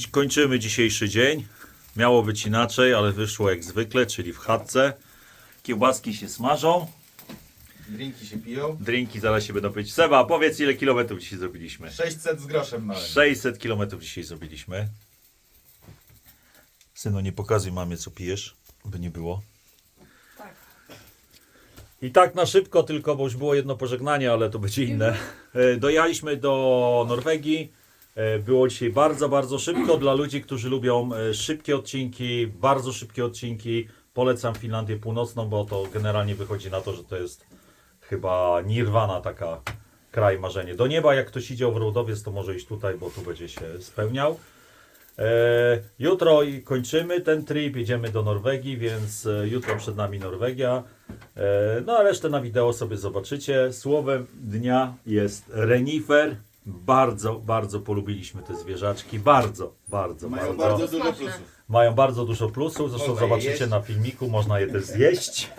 tak kończymy dzisiejszy dzień. Miało być inaczej, ale wyszło jak zwykle, czyli w chatce. Kiełbaski się smażą, Drinki się piją. drinki zaraz się będą pić. Seba, powiedz ile kilometrów dzisiaj zrobiliśmy? 600 z groszem małym. 600 kilometrów dzisiaj zrobiliśmy. Synu, nie pokazuj mamie co pijesz, by nie było. Tak. I tak na szybko tylko, bo już było jedno pożegnanie, ale to będzie inne. E, Dojechaliśmy do Norwegii. E, Było dzisiaj bardzo, bardzo szybko dla ludzi, którzy lubią e, szybkie odcinki, bardzo szybkie odcinki. Polecam Finlandię Północną, bo to generalnie wychodzi na to, że to jest chyba nirwana taka kraj marzenie. Do nieba, jak ktoś idzie w Rodowiec, to może iść tutaj, bo tu będzie się spełniał. E, jutro kończymy ten trip, jedziemy do Norwegii, więc jutro przed nami Norwegia. No a resztę na wideo sobie zobaczycie. Słowem dnia jest renifer. Bardzo, bardzo polubiliśmy te zwierzaczki. Bardzo, bardzo, Mają bardzo. bardzo dużo plusów. Mają bardzo dużo plusów, zresztą Można je zobaczycie jeść. na filmiku, można je też zjeść.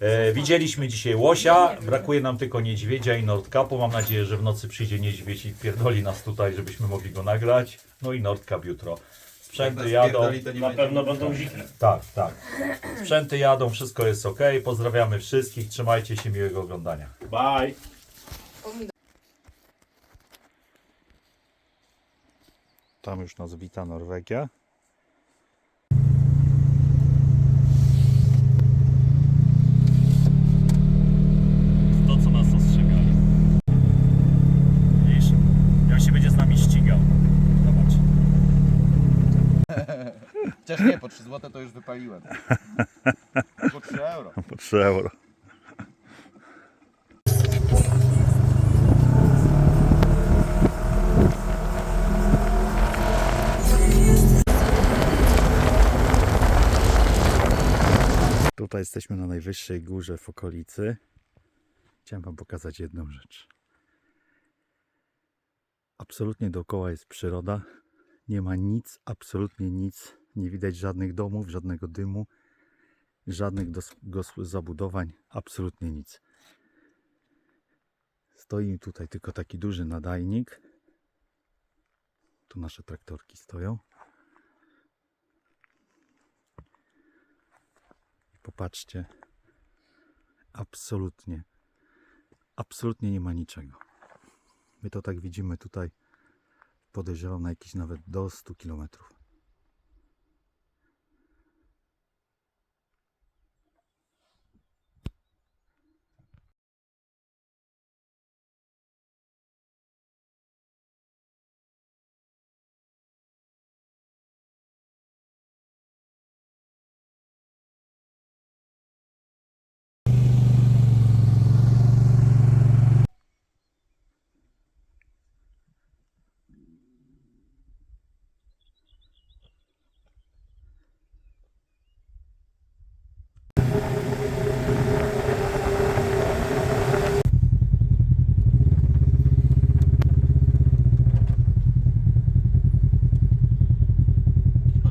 E, widzieliśmy dzisiaj łosia, brakuje nam tylko niedźwiedzia i nordkapu. Mam nadzieję, że w nocy przyjdzie niedźwiedź i pierdoli nas tutaj, żebyśmy mogli go nagrać. No i nordkap jutro. Sprzęty jadą. pierdoli, to nie Na będzie pewno będą ziki. Tak, tak. Sprzęty jadą, wszystko jest ok. Pozdrawiamy wszystkich, trzymajcie się, miłego oglądania. Bye. Tam już nas wita Norwegia. To, co nas ostrzegali. Widzisz? Jak się będzie z nami ścigał. Zobacz. Chociaż nie, po 3 zł to już wypaliłem. Po 3 euro. Po 3 euro. Tutaj jesteśmy na najwyższej górze w okolicy. Chciałem Wam pokazać jedną rzecz. Absolutnie dookoła jest przyroda. Nie ma nic, absolutnie nic. Nie widać żadnych domów, żadnego dymu żadnych zabudowań, absolutnie nic. Stoi tutaj tylko taki duży nadajnik. Tu nasze traktorki stoją. Popatrzcie, absolutnie, absolutnie nie ma niczego. My to tak widzimy tutaj, podejrzewam na jakieś nawet do 100 kilometrów.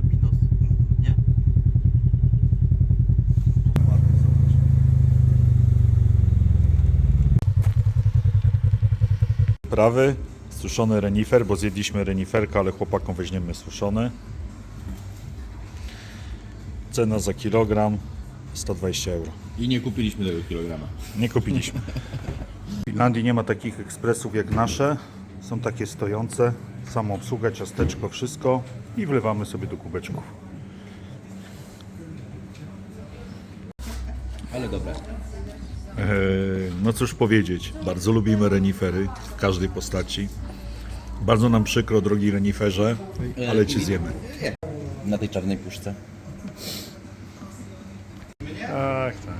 Minus, nie? Prawy, suszony renifer, bo zjedliśmy reniferka, ale chłopakom weźmiemy suszone. Cena za kilogram 120 euro. I nie kupiliśmy tego kilograma. Nie kupiliśmy. W Finlandii nie ma takich ekspresów jak nasze. Są takie stojące, sama obsługa, ciasteczko, wszystko i wlewamy sobie do kubeczków. Ale dobra. Eee, no cóż powiedzieć, bardzo lubimy renifery w każdej postaci. Bardzo nam przykro, drogi reniferze, ale cię zjemy. Na tej czarnej puszce. Tak, tak.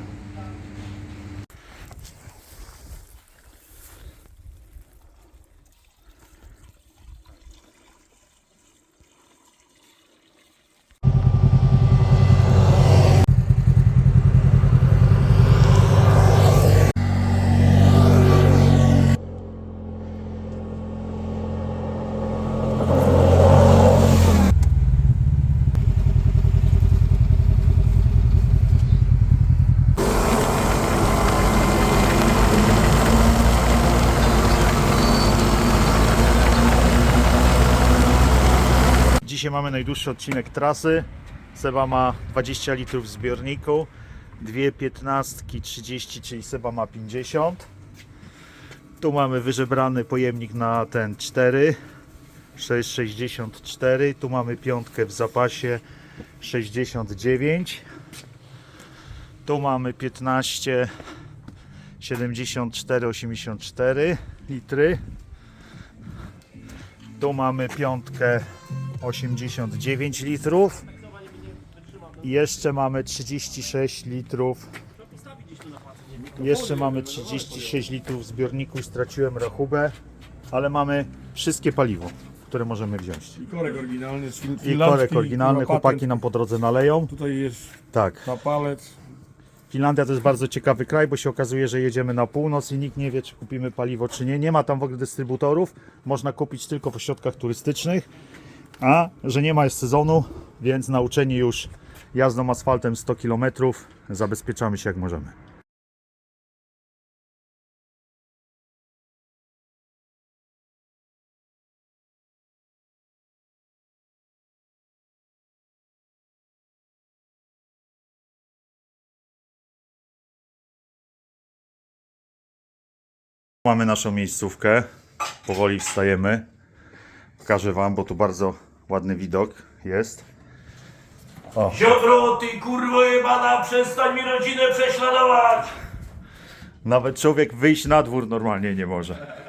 Dzisiaj mamy najdłuższy odcinek trasy. Seba ma 20 litrów w zbiorniku. Dwie piętnastki 30, czyli Seba ma 50. Tu mamy wyżebrany pojemnik na ten 4. 6,64. Tu mamy piątkę w zapasie 69. Tu mamy 15 74, 84 litry. Tu mamy piątkę 89 litrów. I jeszcze mamy 36 litrów. Jeszcze mamy 36 litrów w zbiorniku. Straciłem rachubę, ale mamy wszystkie paliwo, które możemy wziąć. I korek oryginalny z I korek oryginalny, chłopaki nam po drodze naleją. Tutaj jest Tak. na palec. Finlandia to jest bardzo ciekawy kraj, bo się okazuje, że jedziemy na północ i nikt nie wie, czy kupimy paliwo, czy nie. Nie ma tam w ogóle dystrybutorów. Można kupić tylko w ośrodkach turystycznych. A że nie ma jest sezonu, więc nauczeni już jazdą asfaltem 100 km, zabezpieczamy się jak możemy. Mamy naszą miejscówkę. Powoli wstajemy. Pokażę Wam, bo tu bardzo ładny widok jest. Siodro, ty kurwo jebana, przestań mi rodzinę prześladować! Nawet człowiek wyjść na dwór normalnie nie może.